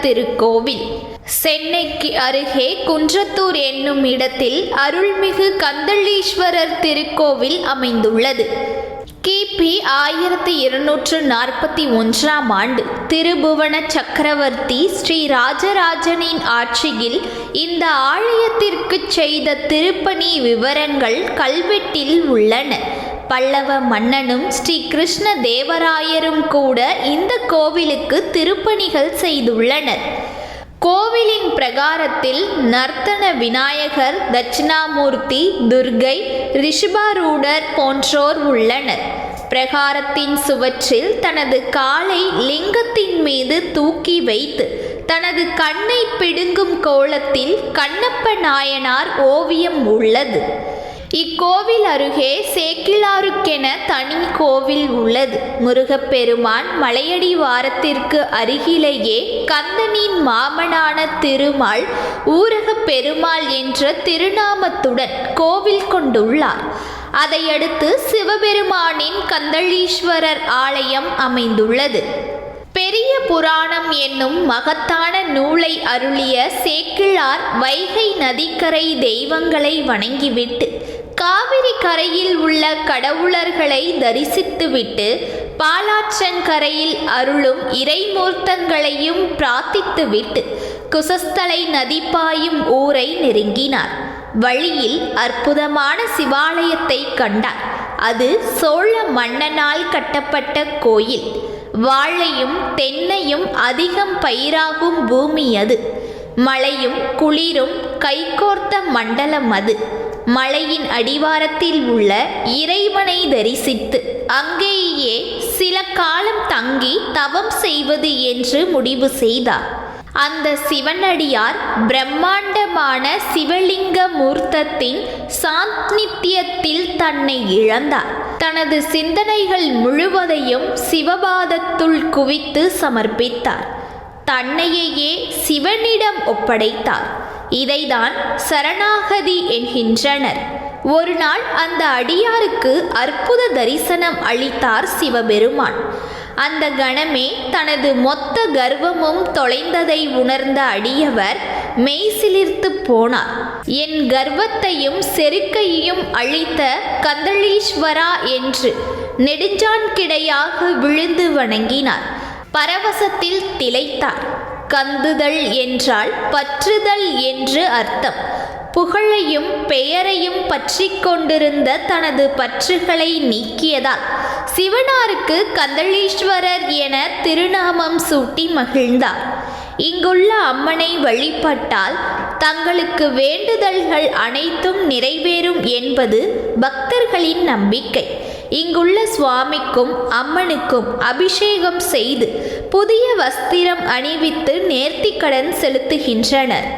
திருக்கோவில். சென்னைக்கு அருகே குன்றத்தூர் என்னும் இடத்தில் அருள்மிகு கந்தளீஸ்வரர் திருக்கோவில் அமைந்துள்ளது. கிபி ஆயிரத்தி இருநூற்று நாற்பத்தி ஒன்றாம் ஆண்டு திருபுவன சக்கரவர்த்தி ஸ்ரீ ராஜராஜனின் ஆட்சியில் இந்த ஆலயத்திற்கு செய்த திருப்பணி விவரங்கள் கல்வெட்டில் உள்ளன. பல்லவ மன்னனும் ஸ்ரீ கிருஷ்ண தேவராயரும் கூட இந்த கோவிலுக்கு திருப்பணிகள் செய்துள்ளனர். கோவிலின் பிரகாரத்தில் நர்த்தன விநாயகர் தட்சிணாமூர்த்தி துர்கை ரிஷபாரூடர் போன்றோர் உள்ளனர். பிரகாரத்தின் சுவற்றில் தனது காலை லிங்கத்தின் மீது தூக்கி வைத்து தனது கண்ணை பிடுங்கும் கோலத்தில் கண்ணப்ப நாயனார் ஓவியம் உள்ளது. இக்கோவில் அருகே சேக்கிலாருக்கென தனி கோவில் உள்ளது. முருகப்பெருமான் மலையடி வாரத்திற்கு அருகிலேயே கந்தனின் மாமனான திருமால் ஊரக பெருமாள் என்ற திருநாமத்துடன் கோவில் கொண்டுள்ளார். அதையடுத்து சிவபெருமானின் கந்தளீஸ்வரர் ஆலயம் அமைந்துள்ளது. பெரிய புராணம் என்னும் மகத்தான நூலை அருளிய சேக்கிழார் வைகை நதிக்கரை தெய்வங்களை வணங்கிவிட்டு காவிரி கரையில் உள்ள கடவுளர்களை தரிசித்துவிட்டு பாலாற்றங்கரையில் அருளும் இறைமூர்த்தங்களையும் பிரார்த்தித்துவிட்டு குசஸ்தலை நதி பாயும் ஊரை நெருங்கினார். வழியில் அற்புதமான சிவாலயத்தை கண்டார். அது சோழ மன்னனால் கட்டப்பட்ட கோயில். வாழையும் தென்னையும் அதிகம் பயிராகும் பூமி அது. மழையும் குளிரும் கைகோர்த்த மண்டலம் அது. மலையின் அடிவாரத்தில் உள்ள இறைவனை தரிசித்து அங்கேயே சில காலம் தங்கி தவம் செய்வது என்று முடிவு செய்தார். அந்த சிவனடியார் பிரம்மாண்டமான சிவலிங்க மூர்த்தத்தின் சாந்நித்தியத்தில் தன்னை இழந்தார். தனது சிந்தனைகள் முழுவதையும் சிவபாதத்துள் குவித்து சமர்ப்பித்தார். தன்னையே சிவனிடம் ஒப்படைத்தார். இதைதான் சரணாகதி என்கின்றனர். ஒரு நாள் அந்த அடியாருக்கு அற்புத தரிசனம் அளித்தார் சிவபெருமான். அந்த கணமே தனது மொத்த கர்வமும் தொலைந்ததை உணர்ந்த அடியவர் மெய்சிலிர்த்து போனார். என் கர்வத்தையும் செருக்கையும் அழித்த கந்தளீஸ்வரா என்று நெடுஞ்சான் கிடையாக விழுந்து வணங்கினார். பரவசத்தில் திளைத்தார். கந்துதல் என்றால் பற்றுதல் என்று அர்த்தம். புகழையும் பெயரையும் பற்றி கொண்டிருந்த தனது பற்றுகளை நீக்கியதால் சிவனாருக்கு கந்தளீஸ்வரர் என திருநாமம் சூட்டி மகிழ்ந்தார். இங்குள்ள அம்மனை வழிபட்டால் தங்களுக்கு வேண்டுதல்கள் அனைத்தும் நிறைவேறும் என்பது பக்தர்களின் நம்பிக்கை. இங்குள்ள சுவாமிக்கும் அம்மனுக்கும் அபிஷேகம் செய்து புதிய வஸ்திரம் அணிவித்து நேர்த்திக்கடன் செலுத்துகின்றனர்.